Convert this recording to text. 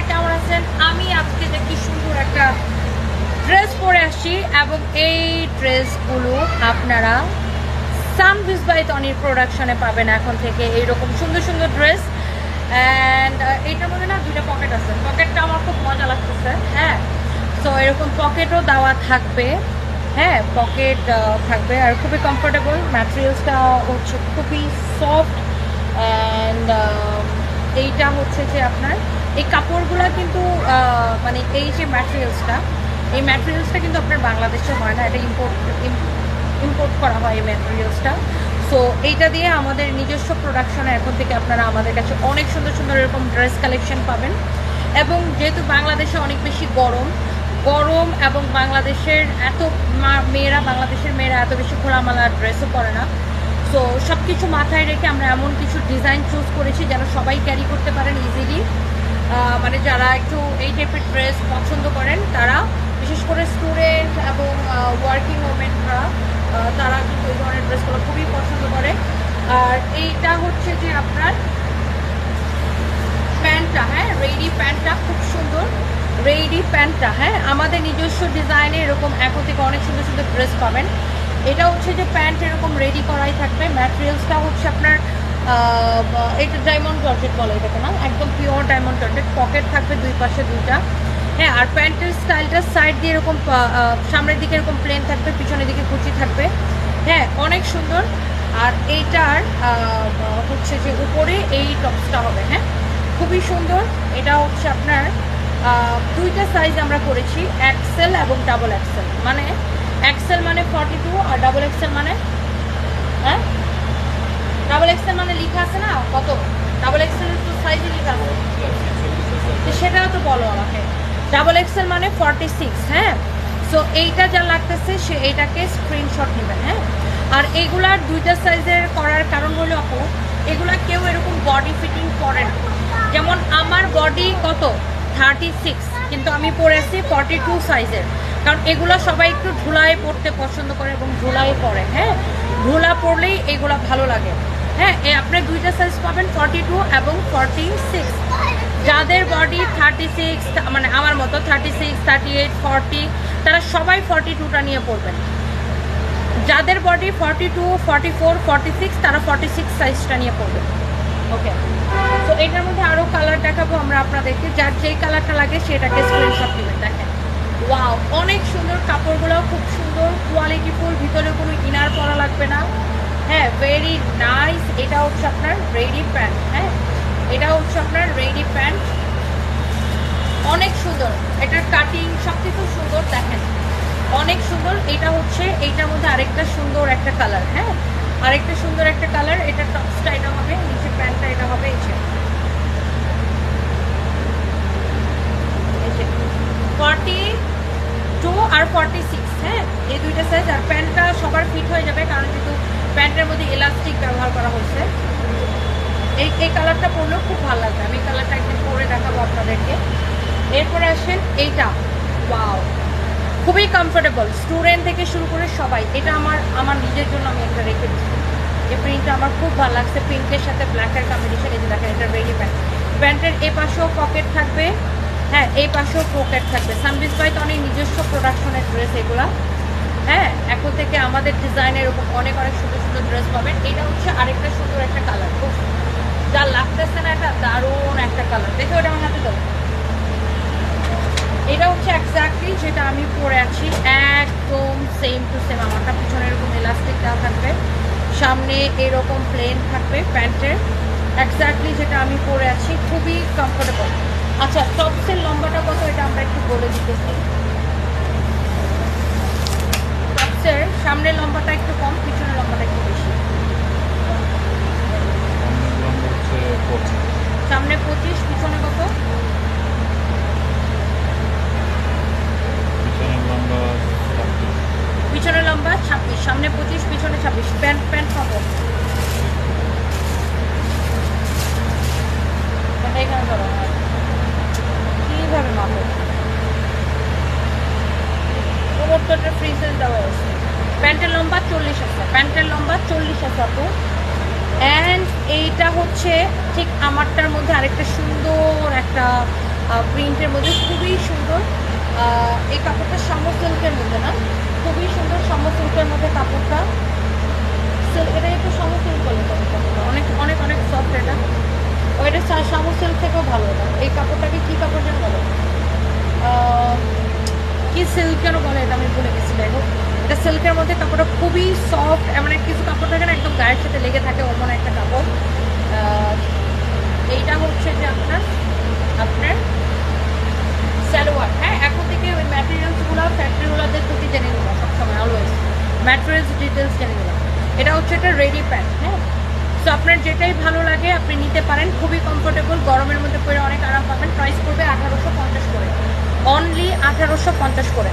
সবাই কেমন আছেন? আমি আজকে কি সুন্দর একটা ড্রেস পরে আসছি এবং এই ড্রেসগুলো আপনারা সাম সানভিস বাই তনির প্রোডাকশনে পাবেন এখন থেকে এইরকম সুন্দর সুন্দর ড্রেস অ্যান্ড এইটার মধ্যে না দুইটা পকেট আছে। পকেটটা আমার খুব মজা লাগতেছে হ্যাঁ? সো এরকম পকেটও দেওয়া থাকবে হ্যাঁ? পকেট থাকবে আর খুবই কমফোর্টেবল ম্যাটেরিয়ালসটা হচ্ছে খুবই সফট অ্যান্ড এইটা হচ্ছে যে আপনার এই কাপড়গুলো কিন্তু মানে এই যে ম্যাটেরিয়ালসটা এই ম্যাটেরিয়ালসটা কিন্তু আপনার বাংলাদেশে হয় না, এটা ইম্পোর্ট ইম্পোর্ট করা হয় এই ম্যাটেরিয়ালসটা সো এইটা দিয়ে আমাদের নিজস্ব প্রোডাকশনে এখন থেকে আপনারা আমাদের কাছে অনেক সুন্দর সুন্দর এরকম ড্রেস কালেকশন পাবেন। এবং যেহেতু বাংলাদেশে অনেক বেশি গরম গরম এবং বাংলাদেশের এত মেয়েরা, বাংলাদেশের মেয়েরা এত বেশি খোলামালা ড্রেসও পরে না। সো সব কিছু মাথায় রেখে আমরা এমন কিছু ডিজাইন চুজ করেছি যেন সবাই ক্যারি করতে পারেন ইজিলি মানে যারা একটু এই টাইপের ড্রেস পছন্দ করেন, তারা বিশেষ করে স্টুডেন্ট এবং ওয়ার্কিং ওমেনরা তারা কিন্তু এই ধরনের ড্রেসগুলো খুবই পছন্দ করে। আর এইটা হচ্ছে যে আপনার প্যান্টটা হ্যাঁ রেডি প্যান্টটা খুব সুন্দর। রেডি প্যান্টটা হ্যাঁ আমাদের নিজস্ব ডিজাইনে এরকম এখন থেকে অনেক সুন্দর সুন্দর ড্রেস পাবেন। এটা হচ্ছে যে প্যান্ট এরকম রেডি করাই থাকবে। ম্যাটেরিয়ালসটা হচ্ছে আপনার এটা ডায়মন্ড জর্জেট বলে এটাকে না? একদম পিওর ডায়মন্ড জর্জেট পকেট থাকবে দুই পাশে দুইটা। হ্যাঁ আর প্যান্টের স্টাইলটা সাইড দিয়ে এরকম সামনের দিকে এরকম প্লেন থাকবে, পিছনের দিকে কুচি থাকবে। হ্যাঁ অনেক সুন্দর। আর এইটার হচ্ছে যে উপরে এই টপসটা হবে হ্যাঁ? খুবই সুন্দর। এটা হচ্ছে আপনার দুইটা সাইজ আমরা করেছি এক্সেল এবং ডাবল এক্সেল মানে এক্সেল মানে ফর্টি টু আর ডাবল এক্সেল মানে হ্যাঁ? ডাবল এক্সেল মানে লেখা আছে না? কত? ডাবল এক্সেল তো সাইজে লেখা আছে। তো সেটাও তো বলো আমাকে। ডাবল এক্সেল মানে ফর্টি সিক্স হ্যাঁ? সো এইটা যা লাগতেছে, সে এইটাকে স্ক্রিনশট নেবেন হ্যাঁ? আর এইগুলার দুইটা সাইজের করার কারণ হলো আপু, এগুলা কেউ এরকম বডি ফিটিং করে না। যেমন আমার বডি কত? থার্টি সিক্স কিন্তু আমি পরে আছি ফর্টি টু সাইজের কারণ এগুলো সবাই একটু ধুলায় পড়তে পছন্দ করে এবং ধুলায় পরে হ্যাঁ? ধুলা পড়লেই এগুলো ভালো লাগে। হ্যাঁ এ আপনি দুইটা সাইজ পাবেন ফর্টি টু এবং ফর্টি সিক্স যাদের বডি থার্টি সিক্স মানে আমার মতো thirty six thirty eight forty তারা সবাই ফর্টি টুটা নিয়ে পড়বেন। যাদের body forty two forty four forty six তারা ফর্টি সিক্স সাইজটা নিয়ে পড়বে ওকে তো এটার মধ্যে আরও কালার দেখাবো আমরা আপনাদেরকে। যার যেই কালারটা লাগে সেটাকে স্ক্রিনশট নেবেন দেখেন। ওয়াও অনেক সুন্দর কাপড়গুলোও খুব সুন্দর কোয়ালিটি ফুল ভিতরে কোনো ইনার পরা লাগবে না। ভেরি নাইস এটা হচ্ছে আপনার রেডি প্যান্ট হ্যাঁ? এটা হচ্ছে আপনার রেডি প্যান্ট। অনেক সুন্দর এটার কাটিং সব কিছু সুন্দর দেখেন। অনেক সুন্দর, এটা হচ্ছে, এইটার মধ্যে আরেকটা সুন্দর একটা কালার হ্যাঁ? আরেকটা সুন্দর একটা কালার এটা টপসটা এটা হবে, নিচে প্যান্টটা এটা হবে, এই ফর্টি টু আর ফর্টি সিক্স হ্যাঁ? এই দুইটা সাইজ আর প্যান্টটা সবার ফিট হয়ে যাবে, কারণ যেহেতু প্যান্টের মধ্যে ইলাস্টিক ব্যবহার করা হচ্ছে। এই এই কালারটা পরলেও খুব ভালো লাগবে। আমি কালারটা একদিন পরে দেখাবো আপনাদেরকে। এরপরে আসেন এইটা। ওয়াও খুবই কমফোর্টেবল স্টুডেন্ট থেকে শুরু করে সবাই। এটা আমার আমার নিজের জন্য আমি একটা রেখে দিচ্ছি। এই প্রিন্টটা আমার খুব ভালো লাগছে। পিঙ্কের সাথে ব্ল্যাকের কম্বিনেশন এই যে দেখেন, এটা রেডি প্যান্ট প্যান্টের এ পাশেও পকেট থাকবে। হ্যাঁ এই পাশেও পকেট থাকবে। সানবিস তো অনেক নিজস্ব প্রোডাকশনের ড্রেস এগুলা। হ্যাঁ এখন থেকে আমাদের ডিজাইনের এরকম অনেক অনেক সুন্দর সুন্দর ড্রেস পাবেন। এটা হচ্ছে আরেকটা সুন্দর একটা কালার খুব যা লাগতেছে না এটা দারুণ একটা কালার দেখো ওটা আমার হাতে দাও। এটা হচ্ছে এক্স্যাক্টলি যেটা আমি পরে আছি, একদম সেম টু সেম আমারটা পিছনে এরকম এলাস্টিক দেওয়া থাকবে। সামনে এরকম প্লেন থাকবে প্যান্টের। এক্স্যাক্টলি যেটা আমি পরে আছি, খুবই কমফোর্টেবল আচ্ছা টপসের লম্বাটা কত, এটা আমরা একটু বলে দিতেছি। টপসের সামনের লম্বাটা একটু কম পিছনের লম্বাটা একটু বেশি। সামনে পঁচিশ পিছনে কত? পিছনে লম্বা ছাব্বিশ সামনে পঁচিশ পিছনে ছাব্বিশ। প্যান্ট প্যান্ট কত প্যান্টটা এখানে ধরো কীভাবে মাপো পনেরোটা ফ্রি সাইজ দেওয়া আছে প্যান্টের লম্বা চল্লিশ আছে প্যান্টের লম্বা চল্লিশ আছে আপু। অ্যান্ড এইটা হচ্ছে ঠিক আমারটার মধ্যে আরেকটা সুন্দর একটা প্রিন্টের মধ্যে, খুবই সুন্দর। এই কাপড়টা সামো সিল্কের মধ্যে না, খুবই সুন্দর সামো সিল্কের মধ্যে কাপড়টা। সিল্ক এটা একটু সামো সিল্ক বলে কাপড়টা অনেক অনেক অনেক সফট এটা। ও, এটা সামো সিল্ক থেকেও ভালো এটা। এই কাপড়টাকে কী কাপড় যেন বলে? কী কি সিল্ক যেন বলে এটা আমি ভুলে গেছি হোক। এটা সিল্কের মধ্যে কাপড়টা খুবই সফট এমন এক কিছু কাপড় থাকে না, একদম গায়ের সাথে লেগে থাকে অমন একটা কাপড়। এইটা হচ্ছে যে আপনার আপনার সালোয়ার। হ্যাঁ এখন থেকে ওই ম্যাটেরিয়ালসগুলো ফ্যাক্টরিগুলোদের প্রতি জেনে নেব সবসময় অলওয়েজ ম্যাটেরিয়ালস ডিটেলস জেনে নেব। এটা হচ্ছে একটা রেডি প্যান্ট হ্যাঁ? সো আপনার যেটাই ভালো লাগে, আপনি নিতে পারেন। খুবই কমফোর্টেবল গরমের মধ্যে পরে অনেক আরাম পাবেন। প্রাইস পড়বে আঠারোশো পঞ্চাশ করে। অনলি আঠারোশো পঞ্চাশ করে।